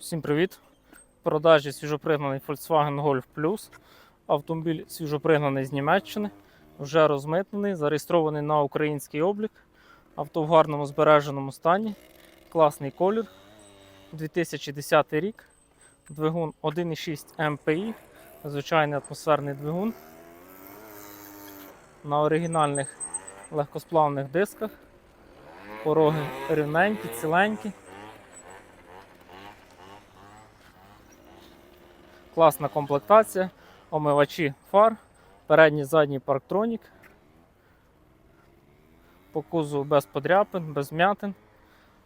Всім привіт! В продажі свіжопригнаний Volkswagen Golf Plus. Автомобіль свіжопригнаний з Німеччини, вже розмитнений, зареєстрований на український облік. Авто в гарному збереженому стані. Класний колір. 2010 рік. Двигун 1,6 МПІ. Звичайний атмосферний двигун. На оригінальних легкосплавних дисках. Пороги рівненькі, ціленькі. Класна комплектація, омивачі фар, передній задній парктронік. По кузову без подряпин, без м'ятин,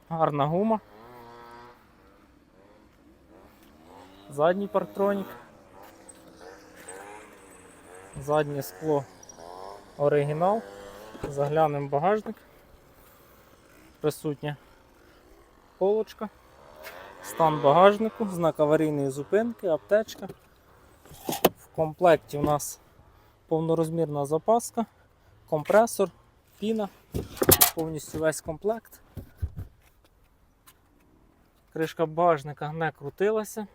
гарна гума. Задній парктронік. Заднє скло оригінал. Заглянемо багажник. Присутня полочка. Стан багажнику, знак аварійної зупинки, аптечка. В комплекті у нас повнорозмірна запаска, компресор, піна, повністю весь комплект. Кришка багажника не крутилася.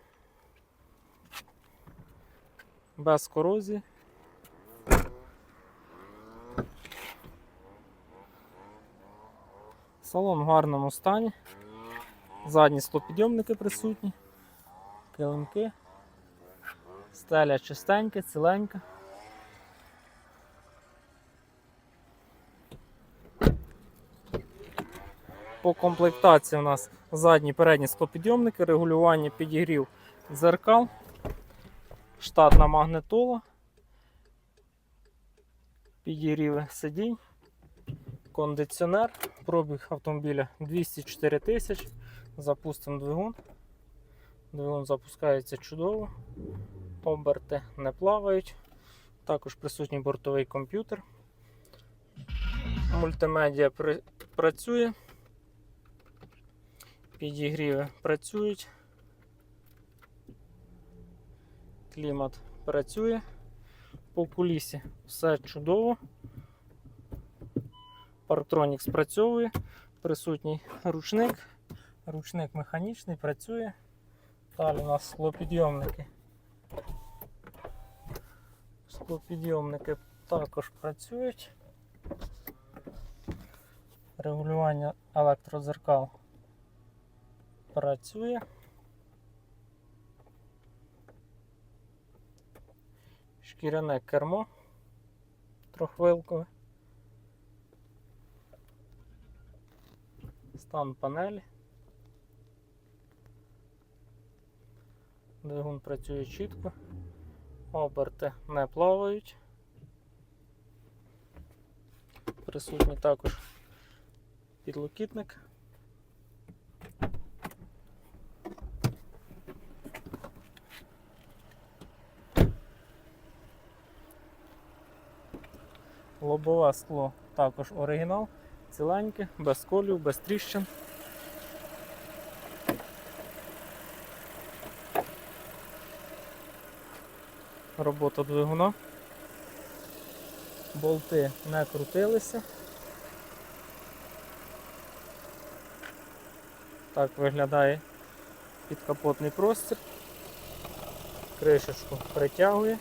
Без корозії. Салон в гарному стані. Задні склопідйомники присутні, килимки, стеля чистенька, ціленька. По комплектації у нас задні передні склопідйомники, регулювання підігрів дзеркал, штатна магнитола, підігріви сидінь, кондиціонер, пробіг автомобіля 204 тисячі. Запустимо двигун. Двигун запускається чудово. Оберти не плавають. Також присутній бортовий комп'ютер. Мультимедіа працює. Підігріви працюють. Клімат працює. По кулісі все чудово. Парктронік спрацьовує. Присутній ручник. Ручник механічний, працює. Далі у нас склопідйомники. Склопідйомники також працюють. Регулювання електрозеркал працює. Шкіряне кермо трохвилкове. Стан панелі. Двигун працює чітко, оберти не плавають. Присутній також підлокітник. Лобове скло також оригінал, ціленьке, без колів, без тріщин. Робота двигуна. Болти не крутилися. Так виглядає підкапотний простір. Кришечку притягує.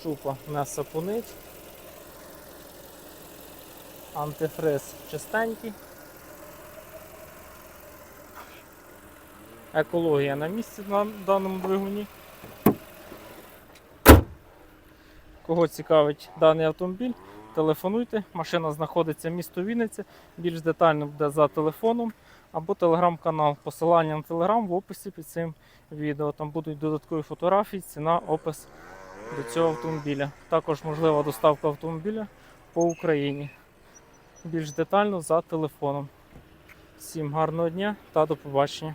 Щупа не сапунить. Антифриз чистенький. Екологія на місці на даному двигуні. Кого цікавить даний автомобіль, телефонуйте. Машина знаходиться в місто Вінниця. Більш детально буде за телефоном або телеграм-канал. Посилання на телеграм в описі під цим відео. Там будуть додаткові фотографії, ціна, опис до цього автомобіля. Також можлива доставка автомобіля по Україні. Більш детально за телефоном. Всім гарного дня та до побачення.